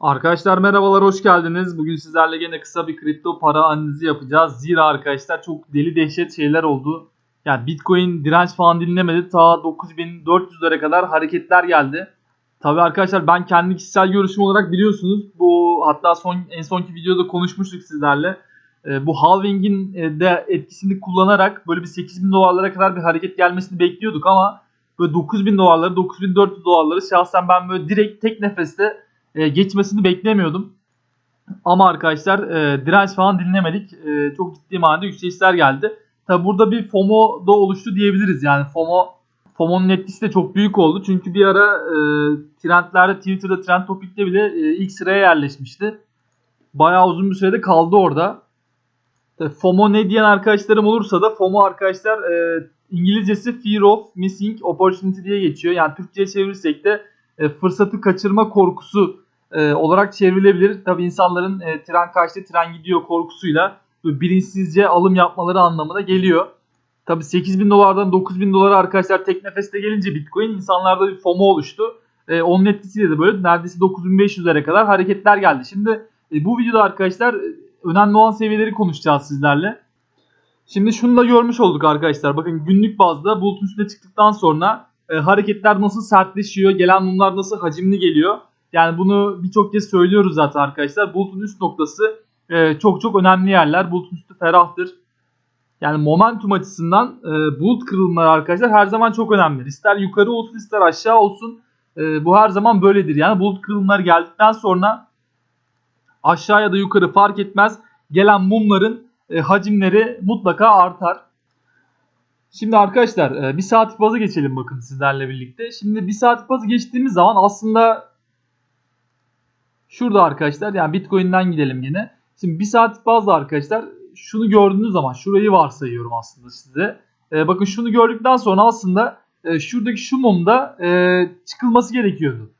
Arkadaşlar merhabalar hoş geldiniz. Bugün sizlerle gene kısa bir kripto para analizi yapacağız. Zira arkadaşlar çok deli dehşet şeyler oldu. Yani Bitcoin direnç falan dinlemedi. Ta 9400'lere kadar hareketler geldi. Tabii arkadaşlar ben kendi kişisel görüşüm olarak biliyorsunuz. Bu hatta son en sonki videoda konuşmuştuk sizlerle. Ee, bu halving'in e, de etkisini kullanarak böyle bir 8000 dolarlara kadar bir hareket gelmesini bekliyorduk ama böyle 9000 dolarları 9400 dolarları şahsen ben böyle direkt tek nefeste e, geçmesini beklemiyordum. Ama arkadaşlar e, direnç falan dinlemedik. E, çok ciddi manada yükselişler geldi. Tabi burada bir FOMO da oluştu diyebiliriz. Yani FOMO FOMO'nun etkisi de çok büyük oldu. Çünkü bir ara e, trendlerde Twitter'da trend topikte bile e, ilk sıraya yerleşmişti. Bayağı uzun bir sürede kaldı orada. Tabii FOMO ne diyen arkadaşlarım olursa da FOMO arkadaşlar e, İngilizcesi Fear of Missing Opportunity diye geçiyor. Yani Türkçe'ye çevirirsek de e, fırsatı kaçırma korkusu e, olarak çevrilebilir. Tabi insanların e, tren kaçtı tren gidiyor korkusuyla bilinçsizce alım yapmaları anlamına geliyor. Tabi 8000 dolardan 9000 dolara arkadaşlar tek nefeste gelince Bitcoin insanlarda bir FOMO oluştu. E, onun etkisiyle de böyle neredeyse 9500'lere kadar hareketler geldi. Şimdi e, bu videoda arkadaşlar e, önemli olan seviyeleri konuşacağız sizlerle. Şimdi şunu da görmüş olduk arkadaşlar. Bakın günlük bazda bulutun üstüne çıktıktan sonra e, hareketler nasıl sertleşiyor, gelen mumlar nasıl hacimli geliyor. Yani bunu birçok kez söylüyoruz zaten arkadaşlar. Bulutun üst noktası e, çok çok önemli yerler. Bulutun üstü ferahtır. Yani momentum açısından e, bulut kırılmaları arkadaşlar her zaman çok önemli. İster yukarı olsun ister aşağı olsun e, bu her zaman böyledir. Yani bulut kırılmaları geldikten sonra aşağı ya da yukarı fark etmez. Gelen mumların e, hacimleri mutlaka artar. Şimdi arkadaşlar e, bir saatlik bazı geçelim bakın sizlerle birlikte. Şimdi bir saatlik bazı geçtiğimiz zaman aslında şurada arkadaşlar yani Bitcoin'den gidelim yine. Şimdi bir saatlik bazda arkadaşlar şunu gördüğünüz zaman şurayı varsayıyorum aslında size. E, bakın şunu gördükten sonra aslında e, şuradaki şu mumda çıkılması gerekiyordu.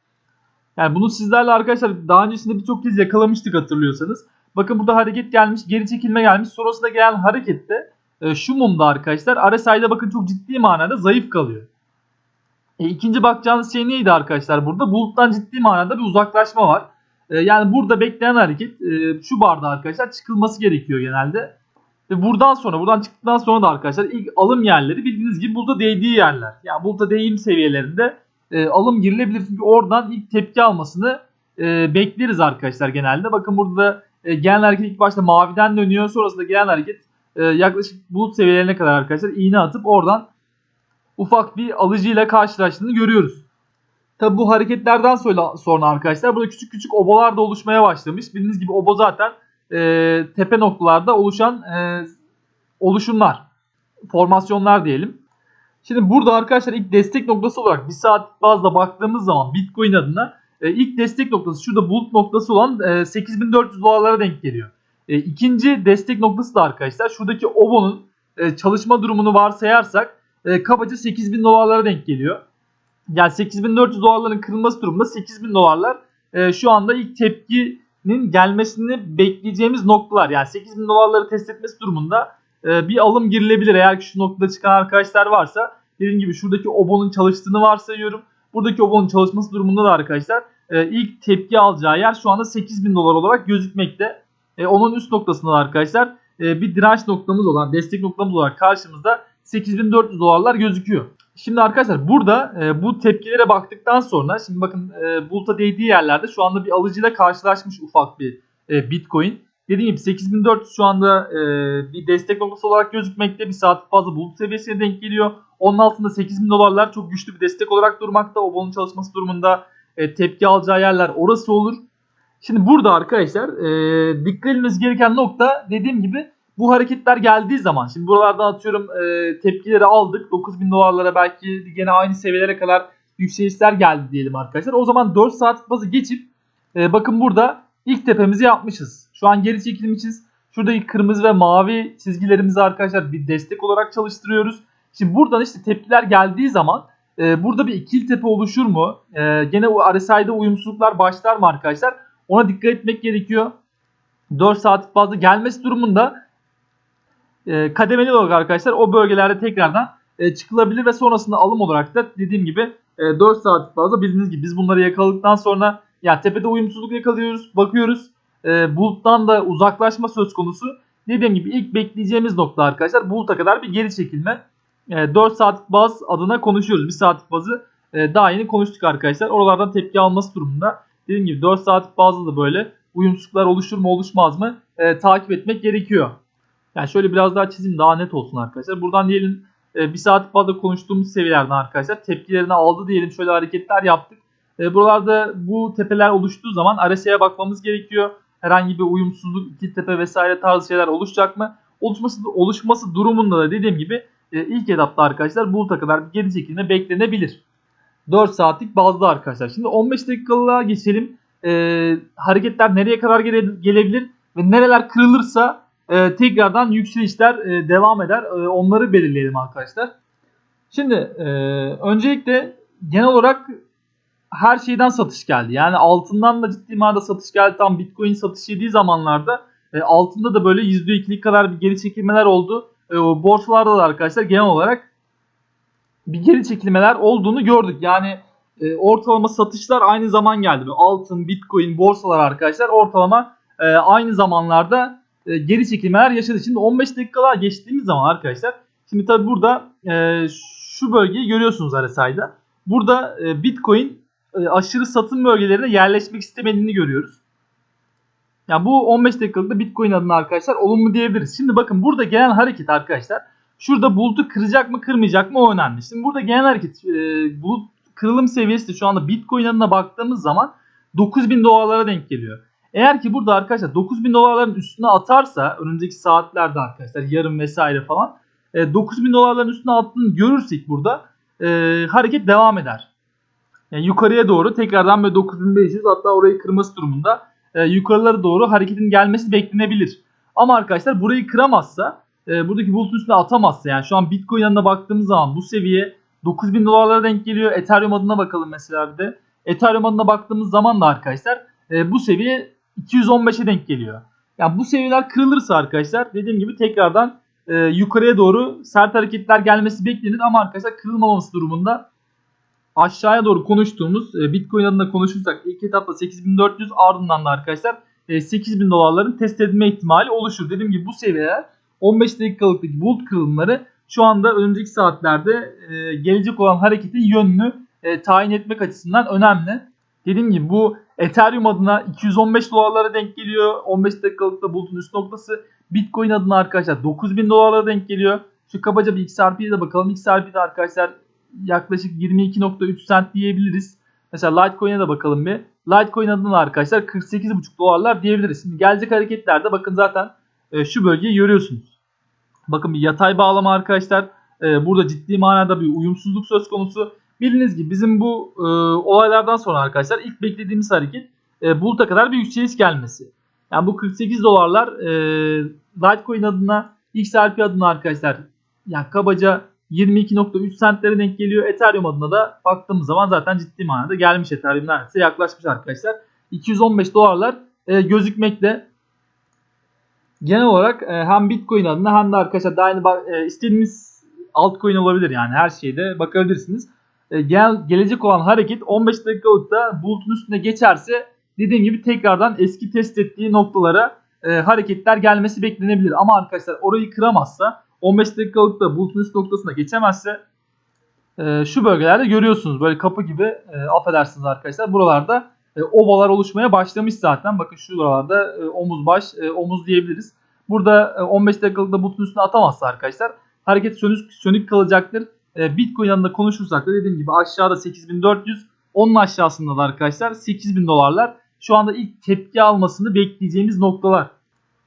Yani bunu sizlerle arkadaşlar daha öncesinde birçok kez yakalamıştık hatırlıyorsanız. Bakın burada hareket gelmiş, geri çekilme gelmiş. Sonrasında gelen harekette e, şu mumda arkadaşlar RSI'de bakın çok ciddi manada zayıf kalıyor. E, ikinci bakacağınız şey neydi arkadaşlar burada? Buluttan ciddi manada bir uzaklaşma var. E, yani burada bekleyen hareket e, şu barda arkadaşlar çıkılması gerekiyor genelde. Ve buradan sonra buradan çıktıktan sonra da arkadaşlar ilk alım yerleri bildiğiniz gibi bulutta değdiği yerler. Yani bulutta değim seviyelerinde e, alım girilebilir. Çünkü oradan ilk tepki almasını bekleriz arkadaşlar genelde. Bakın burada gelen hareket ilk başta maviden dönüyor. Sonrasında gelen hareket yaklaşık bulut seviyelerine kadar arkadaşlar iğne atıp oradan ufak bir alıcıyla karşılaştığını görüyoruz. Tabi bu hareketlerden sonra, arkadaşlar burada küçük küçük obalar da oluşmaya başlamış. Bildiğiniz gibi obo zaten e, tepe noktalarda oluşan e, oluşumlar, formasyonlar diyelim. Şimdi burada arkadaşlar ilk destek noktası olarak bir saat bazda baktığımız zaman Bitcoin adına e, ilk destek noktası şurada bulut noktası olan e, 8400 dolarlara denk geliyor. E, ikinci destek noktası da arkadaşlar şuradaki OBO'nun e, çalışma durumunu varsayarsak e, kabaca 8000 dolarlara denk geliyor. Yani 8400 dolarların kırılması durumunda 8000 dolarlar e, şu anda ilk tepkinin gelmesini bekleyeceğimiz noktalar. Yani 8000 dolarları test etmesi durumunda e, bir alım girilebilir. Eğer ki şu noktada çıkan arkadaşlar varsa dediğim gibi şuradaki OBO'nun çalıştığını varsayıyorum. Buradaki OBO'nun çalışması durumunda da arkadaşlar e, ilk tepki alacağı yer şu anda 8000 dolar olarak gözükmekte. E, onun üst noktasında arkadaşlar e, bir direnç noktamız olan destek noktamız olarak karşımızda 8400 dolarlar gözüküyor. Şimdi arkadaşlar burada e, bu tepkilere baktıktan sonra şimdi bakın e, buluta değdiği yerlerde şu anda bir alıcıyla karşılaşmış ufak bir e, Bitcoin. Dediğim gibi 8400 şu anda e, bir destek noktası olarak gözükmekte. Bir saat fazla bulut seviyesine denk geliyor. Onun altında 8000 dolarlar çok güçlü bir destek olarak durmakta. O bonun çalışması durumunda e, tepki alacağı yerler orası olur. Şimdi burada arkadaşlar e, dikkat edilmesi gereken nokta dediğim gibi bu hareketler geldiği zaman şimdi buralardan atıyorum e, tepkileri aldık 9000 dolarlara belki gene aynı seviyelere kadar yükselişler geldi diyelim arkadaşlar. O zaman 4 saat bazı geçip e, bakın burada ilk tepemizi yapmışız. Şu an geri çekilmişiz. Şuradaki kırmızı ve mavi çizgilerimizi arkadaşlar bir destek olarak çalıştırıyoruz. Şimdi buradan işte tepkiler geldiği zaman e, burada bir ikili tepe oluşur mu? E, gene RSI'de uyumsuzluklar başlar mı arkadaşlar? Ona dikkat etmek gerekiyor. 4 saat fazla gelmesi durumunda e, kademeli olarak arkadaşlar o bölgelerde tekrardan e, çıkılabilir ve sonrasında alım olarak da dediğim gibi e, 4 saat fazla bildiğiniz gibi biz bunları yakaladıktan sonra ya tepede uyumsuzluk yakalıyoruz, bakıyoruz. E, buluttan da uzaklaşma söz konusu. Dediğim gibi ilk bekleyeceğimiz nokta arkadaşlar buluta kadar bir geri çekilme. E, 4 saatlik baz adına konuşuyoruz. 1 saatlik bazı daha yeni konuştuk arkadaşlar. Oralardan tepki alması durumunda. Dediğim gibi 4 saatlik bazda da böyle uyumsuzluklar oluşur mu oluşmaz mı takip etmek gerekiyor. Yani şöyle biraz daha çizeyim daha net olsun arkadaşlar. Buradan diyelim e, bir saat fazla konuştuğumuz seviyelerden arkadaşlar tepkilerini aldı diyelim şöyle hareketler yaptık. E, buralarda bu tepeler oluştuğu zaman RSI'ye bakmamız gerekiyor. Herhangi bir uyumsuzluk, iki tepe vesaire tarzı şeyler oluşacak mı? Oluşması, oluşması durumunda da dediğim gibi e, ilk etapta arkadaşlar buluta kadar bir geri çekilme beklenebilir. 4 saatlik bazda arkadaşlar. Şimdi 15 dakikalığa geçelim. E, hareketler nereye kadar gele, gelebilir ve nereler kırılırsa e, tekrardan yükselişler e, devam eder. E, onları belirleyelim arkadaşlar. Şimdi e, öncelikle genel olarak her şeyden satış geldi. Yani altından da ciddi manada satış geldi. Tam Bitcoin satış yediği zamanlarda e, altında da böyle %2'lik kadar bir geri çekilmeler oldu. E, borsalarda da arkadaşlar genel olarak bir geri çekilmeler olduğunu gördük. Yani e, ortalama satışlar aynı zaman geldi. Altın, Bitcoin, borsalar arkadaşlar ortalama e, aynı zamanlarda e, geri çekilmeler yaşadı. Şimdi 15 dakikalar geçtiğimiz zaman arkadaşlar şimdi tabi burada e, şu bölgeyi görüyorsunuz RSI'da. Burada e, Bitcoin e, aşırı satım bölgelerine yerleşmek istemediğini görüyoruz. Yani bu 15 dakikalıkta Bitcoin adına arkadaşlar olumlu diyebiliriz. Şimdi bakın burada genel hareket arkadaşlar. Şurada bulutu kıracak mı kırmayacak mı o önemli. Şimdi burada genel hareket e, bulut kırılım seviyesi de şu anda Bitcoin adına baktığımız zaman 9000 dolarlara denk geliyor. Eğer ki burada arkadaşlar 9000 dolarların üstüne atarsa önümüzdeki saatlerde arkadaşlar yarın vesaire falan e, 9000 dolarların üstüne attığını görürsek burada e, hareket devam eder. Yani yukarıya doğru tekrardan böyle 9500 hatta orayı kırması durumunda e, yukarılara doğru hareketin gelmesi beklenebilir. Ama arkadaşlar burayı kıramazsa e, buradaki bulutun üstüne atamazsa yani şu an Bitcoin yanına baktığımız zaman bu seviye 9000 dolarlara denk geliyor. Ethereum adına bakalım mesela bir de. Ethereum adına baktığımız zaman da arkadaşlar e, bu seviye 215'e denk geliyor. Yani bu seviyeler kırılırsa arkadaşlar dediğim gibi tekrardan e, yukarıya doğru sert hareketler gelmesi beklenir ama arkadaşlar kırılmaması durumunda aşağıya doğru konuştuğumuz e, Bitcoin adına konuşursak ilk etapta 8400 ardından da arkadaşlar e, 8000 dolarların test edilme ihtimali oluşur. Dediğim gibi bu seviyeler 15 dakikalıktaki bulut kırılımları şu anda önümüzdeki saatlerde e, gelecek olan hareketin yönünü e, tayin etmek açısından önemli. Dediğim gibi bu Ethereum adına 215 dolarlara denk geliyor. 15 dakikalıkta bulutun üst noktası. Bitcoin adına arkadaşlar 9000 dolarlara denk geliyor. Şu kabaca bir XRP'ye de bakalım. XRP'de arkadaşlar yaklaşık 22.3 cent diyebiliriz. Mesela Litecoin'e de bakalım bir. Litecoin adına arkadaşlar 48.5 dolarlar diyebiliriz. Şimdi gelecek hareketlerde bakın zaten e, şu bölgeyi görüyorsunuz. Bakın bir yatay bağlama arkadaşlar. E, burada ciddi manada bir uyumsuzluk söz konusu. Bildiğiniz gibi bizim bu e, olaylardan sonra arkadaşlar ilk beklediğimiz hareket e, buluta kadar bir yükseliş gelmesi. Yani bu 48 dolarlar e, Litecoin adına XRP adına arkadaşlar yani kabaca 22.3 centlere denk geliyor. Ethereum adına da baktığımız zaman zaten ciddi manada gelmiş Ethereum neredeyse yaklaşmış arkadaşlar. 215 dolarlar e, gözükmekte. Genel olarak e, hem Bitcoin adına hem de arkadaşlar daha yeni e, istediğiniz altcoin olabilir yani her şeyde bakabilirsiniz. E, gel, gelecek olan hareket 15 dakikalıkta bulutun üstüne geçerse dediğim gibi tekrardan eski test ettiği noktalara e, hareketler gelmesi beklenebilir. Ama arkadaşlar orayı kıramazsa 15 dakikalıkta bulutun üst noktasına geçemezse e, şu bölgelerde görüyorsunuz böyle kapı gibi e, affedersiniz arkadaşlar buralarda e, ovalar oluşmaya başlamış zaten. Bakın şuralarda e, omuz baş e, omuz diyebiliriz. Burada e, 15 dakikalıkta bulutun üstüne atamazsa arkadaşlar hareket sönük, sönük kalacaktır. E, Bitcoin yanında konuşursak da dediğim gibi aşağıda 8400 onun aşağısında da arkadaşlar 8000 dolarlar şu anda ilk tepki almasını bekleyeceğimiz noktalar.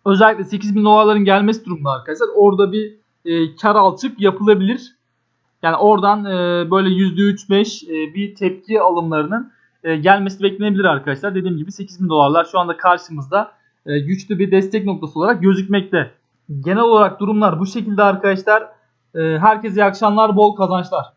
Özellikle 8000 dolarların gelmesi durumunda arkadaşlar orada bir e, kar alçık yapılabilir. Yani oradan e, böyle %3-5 e, bir tepki alımlarının e, gelmesi beklenebilir arkadaşlar. Dediğim gibi 8000 dolarlar şu anda karşımızda e, güçlü bir destek noktası olarak gözükmekte. Genel olarak durumlar bu şekilde arkadaşlar. E, herkese iyi akşamlar, bol kazançlar.